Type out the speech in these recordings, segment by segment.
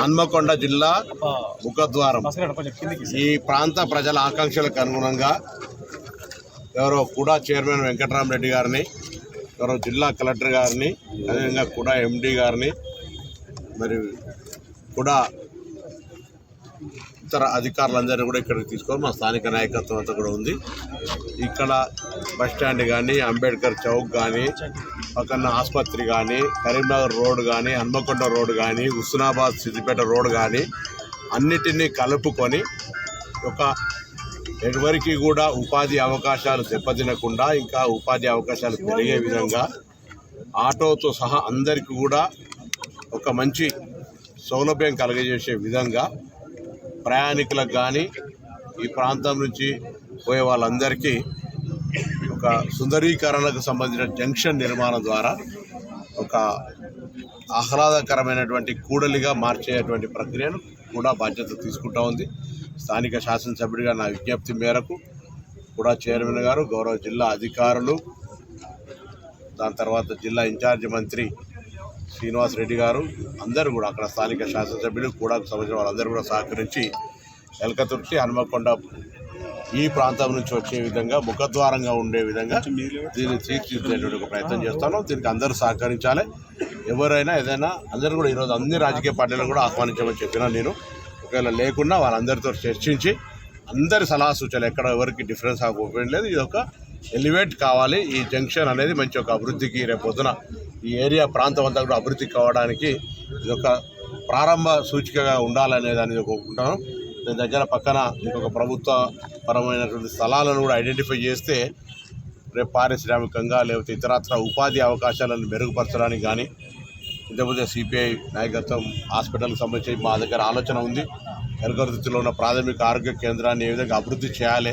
హన్మకొండ జిల్లా ముఖద్వారం. ఈ ప్రాంత ప్రజల ఆకాంక్షలకు అనుగుణంగా ఎవరో కూడా చైర్మన్ వెంకటరామరెడ్డి గారిని ఎవరో జిల్లా కలెక్టర్ గారిని అదేవిధంగా కూడా ఎండి గారిని మరి కూడా ఇతర అధికారులందరినీ కూడా ఇక్కడికి తీసుకొని మా స్థానిక నాయకత్వం అంతా కూడా ఉంది. ఇక్కడ బస్ స్టాండ్ కానీ అంబేద్కర్ చౌక్ కానీ పక్కన ఆసుపత్రి కానీ కరీంనగర్ రోడ్ కానీ హన్మకొండ రోడ్ కానీ హుస్నాబాద్ సిద్దిపేట రోడ్ కానీ అన్నిటినీ కలుపుకొని ఒక ఎవరికి కూడా ఉపాధి అవకాశాలు దెబ్బతినకుండా ఇంకా ఉపాధి అవకాశాలు పెరిగే విధంగా ఆటోతో సహా అందరికీ కూడా ఒక మంచి సౌలభ్యం కలగజేసే విధంగా ప్రయాణికులకు కానీ ఈ ప్రాంతం నుంచి పోయే వాళ్ళందరికీ ఒక సుందరీకరణకు సంబంధించిన జంక్షన్ నిర్మాణం ద్వారా ఒక ఆహ్లాదకరమైనటువంటి కూడలిగా మార్చేటువంటి ప్రక్రియను కూడా బాధ్యత తీసుకుంటా ఉంది. స్థానిక శాసనసభ్యుడిగా నా విజ్ఞప్తి మేరకు కూడా చైర్మన్ గారు గౌరవ జిల్లా అధికారులు దాని తర్వాత జిల్లా ఇన్ఛార్జి మంత్రి శ్రీనివాస్ రెడ్డి గారు అందరూ కూడా అక్కడ స్థానిక శాసనసభ్యులు కూడా సంబంధించిన వాళ్ళందరూ కూడా సహకరించి ఎలకతుర్చి హనుమకొండ ఈ ప్రాంతం నుంచి వచ్చే విధంగా ముఖద్వారంగా ఉండే విధంగా దీన్ని తీర్చిదిద్దేటువంటి ఒక ప్రయత్నం చేస్తాను. దీనికి అందరూ సహకరించాలి. ఎవరైనా ఏదైనా అందరూ కూడా ఈరోజు అన్ని రాజకీయ పార్టీలను కూడా ఆహ్వానించమని చెప్పినా నేను ఒకవేళ లేకున్నా వాళ్ళందరితో చర్చించి అందరి సలహా సూచనలు ఎక్కడ ఎవరికి డిఫరెన్స్ అవ్వకపోవడం లేదు ఇది ఒక ఎలివేట్ కావాలి. ఈ జంక్షన్ అనేది మంచి ఒక అభివృద్ధికి రేపు పొద్దున ఈ ఏరియా ప్రాంతం అంతా కూడా అభివృద్ధి కావడానికి ఇది ఒక ప్రారంభ సూచికగా ఉండాలనే దాన్ని కోరుకుంటాను దాని దగ్గర పక్కన ఇంకొక ప్రభుత్వ పరమైనటువంటి స్థలాలను కూడా ఐడెంటిఫై చేస్తే రేపు పారిశ్రామికంగా లేకపోతే ఇతరత్ర ఉపాధి అవకాశాలను మెరుగుపరచడానికి కానీ ఇంతకుముందే సిపిఐ నాయకత్వం హాస్పిటల్కి సంబంధించి మా దగ్గర ఆలోచన ఉంది. ఎలగరుతిలో ఉన్న ప్రాథమిక ఆరోగ్య కేంద్రాన్ని ఏ విధంగా అభివృద్ధి చేయాలి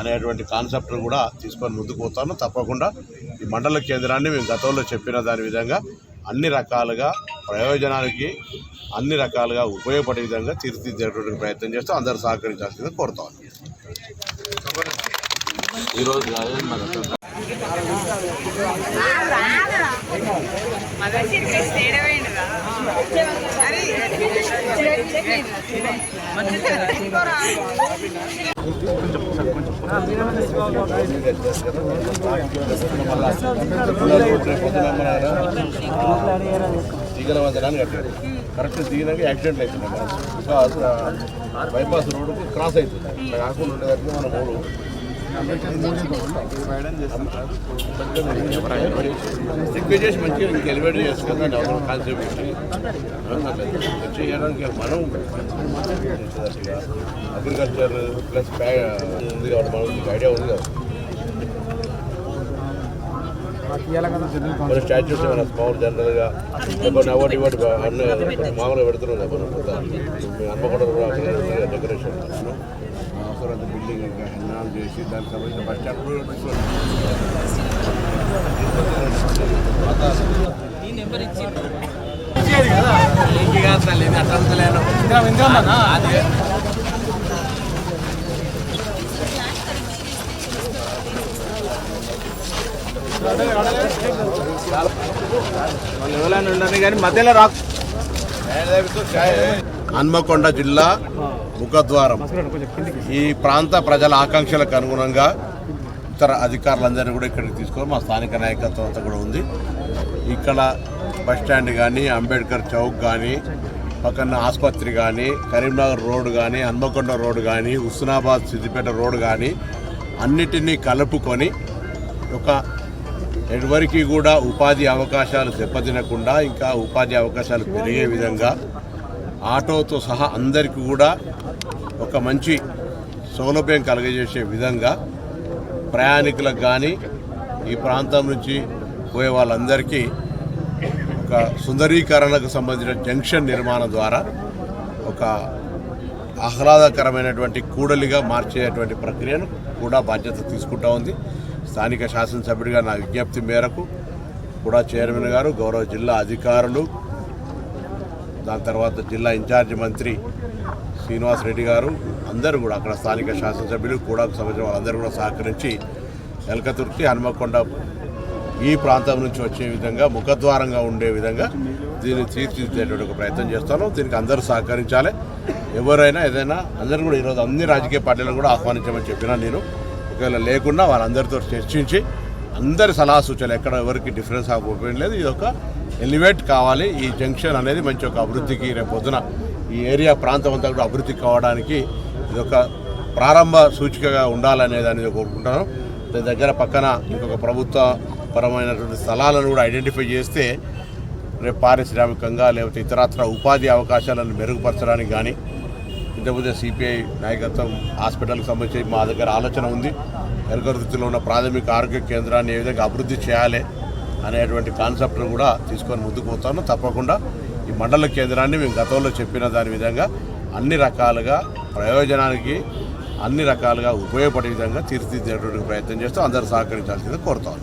అనేటువంటి కాన్సెప్ట్ను కూడా తీసుకొని ముందుకు పోతాను. తప్పకుండా ఈ మండల కేంద్రాన్ని మేము గతంలో చెప్పిన దాని విధంగా అన్ని రకాలుగా ప్రయోజనానికి అన్ని రకాలుగా ఉపయోగపడే విధంగా తీర్చిదిద్దేటువంటి ప్రయత్నం చేస్తూ అందరూ సహకరించాల్సిందిగా కోరుతాను. ఈరోజు దిగల వందనాన్ని కట్టారు కరెక్ట్ దిగినాక యాక్సిడెంట్ అవుతుంది బికాస్ బైపాస్ రోడ్డు క్రాస్ అవుతుంది కాకుండా ఉండేదానికి మన మూడు ఎక్కువ చేసి మంచిగా ఇంక ఎలివేట్ చేసుకుందాం ఎవరు కాన్సెప్ట్ చేయడానికి మనం అగ్రికల్చర్ ప్లస్ ఉంది కాబట్టి మనకి ఐడియా ఉంది కదా కొన్ని స్టాచ్యూస్ ఏమైనా స్మాల్ జనరల్గా కొన్ని అవార్డు ఇవాటి అన్ని మామూలుగా పెడుతున్నాం కదా మనం కొత్త హన్మకొండ కూడా అక్కడ డెకరేషన్ అవసరం బిల్డింగ్ ఇంకా ఎన్హాన్స్ చేసి దానికి సంబంధించిన బస్ స్టాండ్ కూడా తీసుకొచ్చారు. ఎవరైనా ఉండని కానీ మధ్యలో రాకు హన్మకొండ జిల్లా ముఖద్వారం ఈ ప్రాంత ప్రజల ఆకాంక్షలకు అనుగుణంగా ఇతర అధికారులందరినీ కూడా ఇక్కడికి తీసుకొని మా స్థానిక నాయకత్వం అంతా కూడా ఉంది. ఇక్కడ బస్ స్టాండ్ కానీ అంబేద్కర్ చౌక్ కానీ పక్కన ఆసుపత్రి కానీ కరీంనగర్ రోడ్డు కానీ హన్మకొండ రోడ్డు కానీ హుస్నాబాద్ సిద్దిపేట రోడ్ కానీ అన్నిటినీ కలుపుకొని ఒక ఎవరికి కూడా ఉపాధి అవకాశాలు దెబ్బతినకుండా ఇంకా ఉపాధి అవకాశాలు పెరిగే విధంగా ఆటోతో సహా అందరికీ కూడా ఒక మంచి సౌలభ్యం కలగజేసే విధంగా ప్రయాణికులకు కానీ ఈ ప్రాంతం నుంచి పోయే వాళ్ళందరికీ ఒక సుందరీకరణకు సంబంధించిన జంక్షన్ నిర్మాణం ద్వారా ఒక ఆహ్లాదకరమైనటువంటి కూడలిగా మార్చేటువంటి ప్రక్రియను కూడా బాధ్యత తీసుకుంటా ఉంది. స్థానిక శాసనసభ్యుడిగా నా విజ్ఞప్తి మేరకు కూడా చైర్మన్ గారు గౌరవ జిల్లా అధికారులు దాని తర్వాత జిల్లా ఇన్ఛార్జి మంత్రి శ్రీనివాస్ రెడ్డి గారు అందరూ కూడా అక్కడ స్థానిక శాసనసభ్యులు కూడా సంబంధించిన వాళ్ళందరూ కూడా సహకరించి ఎలకతుర్తి హనుమకొండ ఈ ప్రాంతం నుంచి వచ్చే విధంగా ముఖద్వారంగా ఉండే విధంగా దీన్ని తీర్చిదిద్దేటువంటి ఒక ప్రయత్నం చేస్తాను. దీనికి అందరూ సహకరించాలి. ఎవరైనా ఏదైనా అందరూ కూడా ఈరోజు అన్ని రాజకీయ పార్టీలను కూడా ఆహ్వానించమని చెప్పినా నేను ఒకవేళ లేకుండా వాళ్ళందరితో చర్చించి అందరి సలహా సూచనలు ఎక్కడ ఎవరికి డిఫరెన్స్ అవ్వకపోయిన లేదు. ఇది ఒక ఎలివేట్ కావాలి. ఈ జంక్షన్ అనేది మంచి ఒక అభివృద్ధికి రేపు పొద్దున ఈ ఏరియా ప్రాంతం అంతా కూడా అభివృద్ధి కావడానికి ఇది ఒక ప్రారంభ సూచికగా ఉండాలనేది అనేది కోరుకుంటాను. దాని దగ్గర పక్కన ఇంకొక ప్రభుత్వ పరమైనటువంటి స్థలాలను కూడా ఐడెంటిఫై చేస్తే రేపు పారిశ్రామికంగా లేకపోతే ఇతరత్ర ఉపాధి అవకాశాలను మెరుగుపరచడానికి కానీ ఇంతకుముందే సిపిఐ నాయకత్వం హాస్పిటల్కి సంబంధించి మా దగ్గర ఆలోచన ఉంది. ఎరగరుతిలో ఉన్న ప్రాథమిక ఆరోగ్య కేంద్రాన్ని ఏ విధంగా అభివృద్ధి చేయాలి అనేటువంటి కాన్సెప్ట్ను కూడా తీసుకొని ముందుకు పోతాను. తప్పకుండా ఈ మండల కేంద్రాన్ని మేము గతంలో చెప్పిన దాని విధంగా అన్ని రకాలుగా ప్రయోజనానికి అన్ని రకాలుగా ఉపయోగపడే విధంగా తీర్చిదిద్దేటువంటి ప్రయత్నం చేస్తూ అందరూ సహకరించాల్సింది కోరుతాను